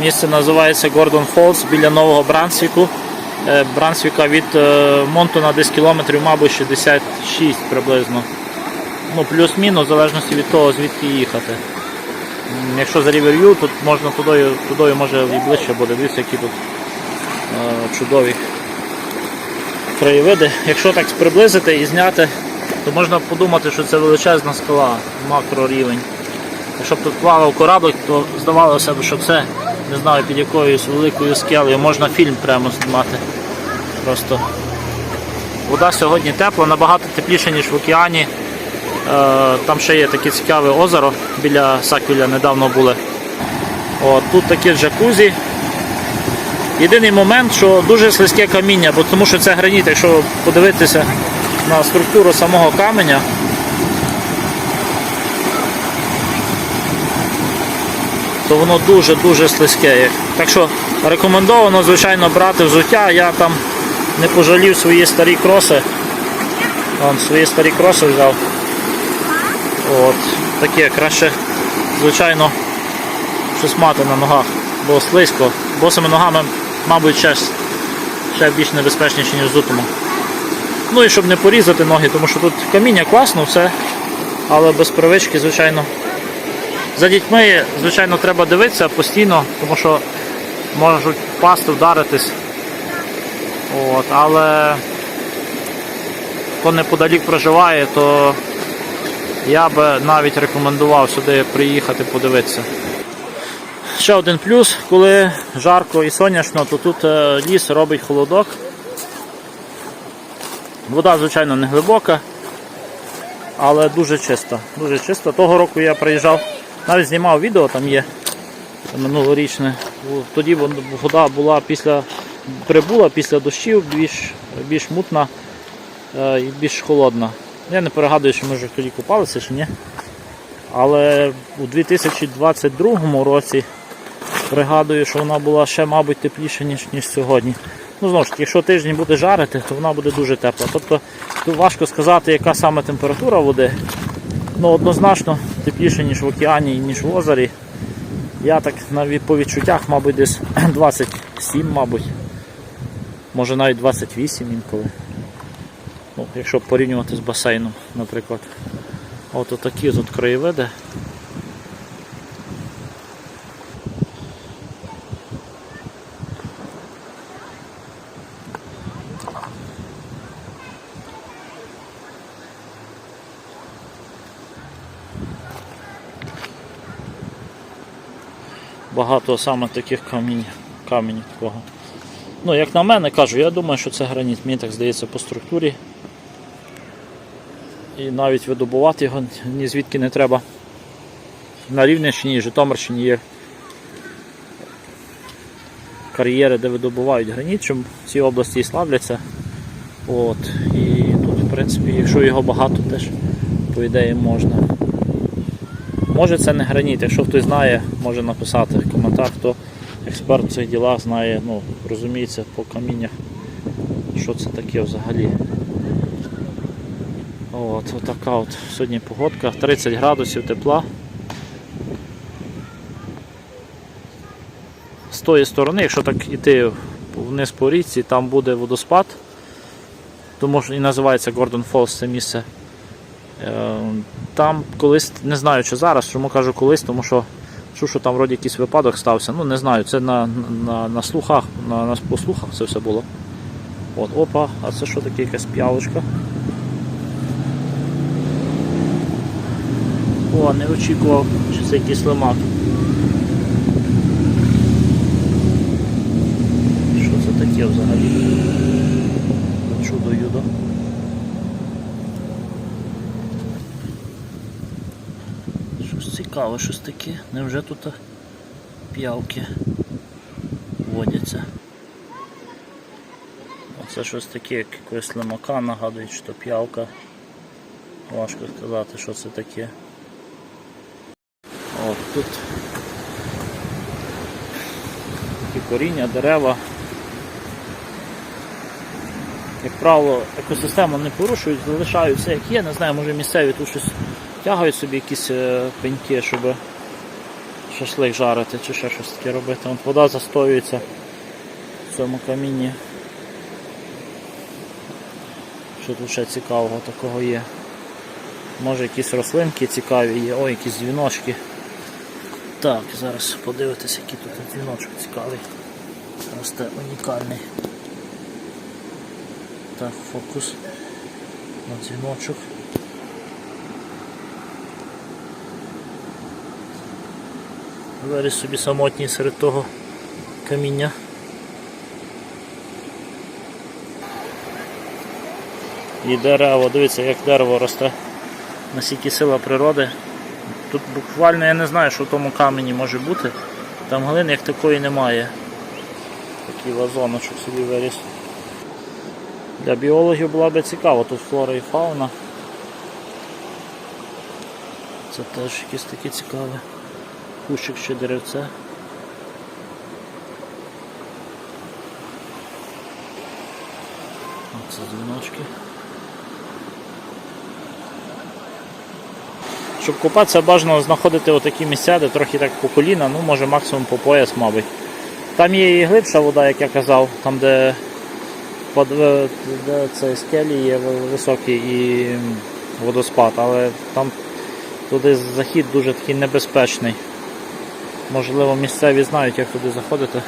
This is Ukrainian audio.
Місце називається Гордон Фолс біля Нового Брансвіку. Е, Брансвіка від е, Монтона десь кілометрів, мабуть, 66 приблизно. Ну, плюс-мінус, в залежності від того, звідки їхати. Якщо за Рівер'ю, то можна туди, туди може і ближче буде. Дивіться, які тут е, чудові краєвиди. Якщо так приблизити і зняти, то можна подумати, що це величезна скала, макрорівень. Якщо б тут плавав кораблик, то здавалося б, що це, не знаю, під якоюсь великою скелею можна фільм прямо знімати. Просто вода сьогодні тепла, набагато тепліше, ніж в океані. Е, Там ще є таке цікаве озеро біля Саквіля недавно були. От, тут такі джакузі. Єдиний момент, що дуже слизьке каміння, бо тому що це граніт, якщо подивитися на структуру самого каменя, то воно дуже-дуже слизьке. Так що рекомендовано, звичайно, брати взуття. Я там не пожалів свої старі кроси. Вон, свої старі кроси взяв. От, таке краще, звичайно, щось мати на ногах, бо слизько. Босими ногами, мабуть, ще, ще більш небезпечніше, ніж взутому. Ну і щоб не порізати ноги, тому що тут каміння класно, все, але без привички, звичайно. За дітьми, звичайно, треба дивитися постійно, тому що можуть впасти, вдаритись. От, але хто неподалік проживає, то я би навіть рекомендував сюди приїхати подивитися. Ще один плюс, коли жарко і сонячно, то тут е, ліс робить холодок. Вода, звичайно, не глибока, але дуже чиста. Дуже чиста. Того року я приїжджав, навіть знімав відео, там є минулорічне. Тоді вода була після прибула після дощів, більш, більш мутна е, і більш холодна. Я не перегадую, що ми вже тоді купалися чи ні. Але у 2022 році пригадую, що вона була ще, мабуть, тепліша, ніж, ніж сьогодні. Ну, знову ж таки, якщо тиждень буде жарити, то вона буде дуже тепла. Тобто важко сказати, яка саме температура води. Ну, однозначно тепліше, ніж в океані, ніж в озері. Я так по відчуттях, мабуть, десь 27, мабуть. Може навіть 28 інколи. Ну, якщо порівнювати з басейном, наприклад. От такі тут краєвиди. Багато саме таких камінь, камінь такого. Ну, як на мене кажу, я думаю, що це граніт, мені так здається по структурі. І навіть видобувати його ні звідки не треба. На Рівненщині і Житомирщині є кар'єри, де видобувають граніт, чим в цій області і славляться. От. І тут, в принципі, якщо його багато, теж по ідеї можна. Може це не граніт, якщо хтось знає, може написати в коментар, хто експерт в цих ділах знає, ну, розуміється по каміннях, що це таке взагалі. От, така от сьогодні погодка, 30 градусів тепла. З тої сторони, якщо так іти вниз по річці, там буде водоспад, тому що і називається Гордон Фолс це місце. Е, Там колись, не знаю чи зараз, чому кажу колись, тому що чув, що там вроді якийсь випадок стався. Ну не знаю, це на на, на слухах, на, на по слухах це все було. От, Опа, а це що таке якась п'ялочка? О, не очікував, що це якийсь лимак. Що це таке взагалі? Цікаве, щось таке. Невже тут п'явки водяться? Оце щось таке, як якогось лимака нагадує, що п'явка. Важко сказати, що це таке. От тут такі коріння, дерева. Як правило, екосистему не порушують, залишають все як є, не знаю, може місцеві тут щось тягають собі якісь е, пеньки, щоб, шашлик жарити чи ще щось таке робити. Вон вода застоюється в цьому камінні. Що тут ще цікавого такого є? Може якісь рослинки цікаві є, ой, якісь дзвіночки. Так, зараз подивитися, який тут дзвіночок цікавий. Росте унікальний. Так, фокус на дзвіночок. Виріс собі самотній серед того каміння. І дерево, дивіться, як дерево росте. Наскільки сила природи. Тут буквально я не знаю, що в тому камені може бути. Там глини як такої немає. Такий вазоночок собі виріс. Для біологів була би цікаво, тут флора і фауна. Це теж якесь таке цікаве. Кущик чи деревце. Це дзвіночки. Щоб купатися, бажано знаходити отакі місця, де трохи так по коліна, ну може максимум по пояс, мабуть. Там є і глибша вода, як я казав, там де, под, е, де це скелі є високі і водоспад, але там туди захід дуже такий небезпечний. Можливо, місцеві знають, як туди заходити.